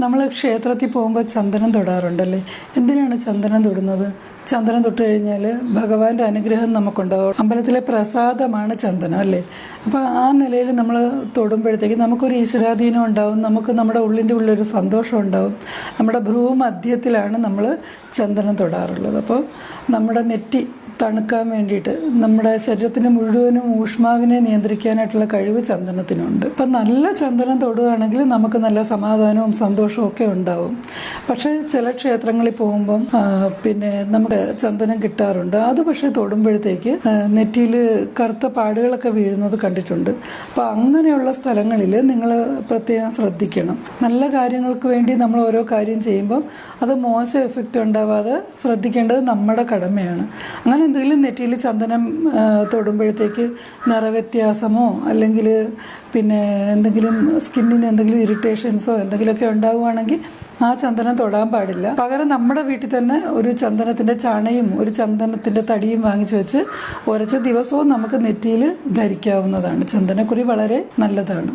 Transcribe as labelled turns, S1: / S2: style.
S1: നമ്മൾ ക്ഷേത്രത്തിൽ പോകുമ്പോൾ ചന്ദനം തൊടാറുണ്ടല്ലേ? എന്തിനാണ് ചന്ദനം തൊടുന്നത്? ചന്ദനം തൊട്ട് കഴിഞ്ഞാൽ ഭഗവാന്റെ അനുഗ്രഹം നമുക്കുണ്ടാവും അമ്പലത്തിലെ പ്രസാദമാണ് ചന്ദനം അല്ലേ? അപ്പോൾ ആ നിലയിൽ നമ്മൾ തൊടുമ്പോഴത്തേക്ക് നമുക്കൊരു ഈശ്വരാധീനം ഉണ്ടാവും. നമുക്ക് നമ്മുടെ ഉള്ളിന്റെ ഉള്ളിലൊരു സന്തോഷം ഉണ്ടാവും. നമ്മുടെ ഭ്രൂമധ്യത്തിലാണ് നമ്മൾ ചന്ദനം തൊടാറുള്ളത്. അപ്പോൾ നമ്മുടെ നെറ്റി തണുക്കാൻ വേണ്ടിയിട്ട് നമ്മുടെ ശരീരത്തിന് മുഴുവനും ഊഷ്മാവിനെ നിയന്ത്രിക്കാനായിട്ടുള്ള കഴിവ് ചന്ദനത്തിനുണ്ട്. ഇപ്പം നല്ല ചന്ദനം തൊടുകയാണെങ്കിൽ നമുക്ക് നല്ല സമാധാനവും സന്തോഷവും ഒക്കെ ഉണ്ടാവും. പക്ഷേ ചില ക്ഷേത്രങ്ങളിൽ പോകുമ്പം പിന്നെ നമുക്ക് ചന്ദനം കിട്ടാറുണ്ട്. അത് പക്ഷേ തൊടുമ്പോഴത്തേക്ക് നെറ്റിയിൽ കറുത്ത പാടുകളൊക്കെ വീഴുന്നത് കണ്ടിട്ടുണ്ട്. അപ്പം അങ്ങനെയുള്ള സ്ഥലങ്ങളിൽ നിങ്ങൾ പ്രത്യേകം ശ്രദ്ധിക്കണം. നല്ല കാര്യങ്ങൾക്ക് വേണ്ടി നമ്മൾ ഓരോ കാര്യം ചെയ്യുമ്പം അത് മോശം എഫക്റ്റ് ഉണ്ടാവാതെ ശ്രദ്ധിക്കേണ്ടത് നമ്മുടെ കടമയാണ്. അങ്ങനെ എന്തെങ്കിലും നെറ്റിയിൽ ചന്ദനം തൊടുമ്പോഴത്തേക്ക് നിറവ്യത്യാസമോ അല്ലെങ്കിൽ പിന്നെ എന്തെങ്കിലും സ്കിന്നിന് എന്തെങ്കിലും ഇറിറ്റേഷൻസോ എന്തെങ്കിലുമൊക്കെ ഉണ്ടാവുകയാണെങ്കിൽ ആ ചന്ദനം തൊടാൻ പാടില്ല. പകരം നമ്മുടെ വീട്ടിൽ തന്നെ ഒരു ചന്ദനത്തിന്റെ ചണയും ഒരു ചന്ദനത്തിന്റെ തടിയും വാങ്ങിച്ചു വെച്ച് ഉരച്ച ദിവസവും നമുക്ക് നെറ്റിയിൽ ധരിക്കാവുന്നതാണ്. ചന്ദനക്കുറി വളരെ നല്ലതാണ്.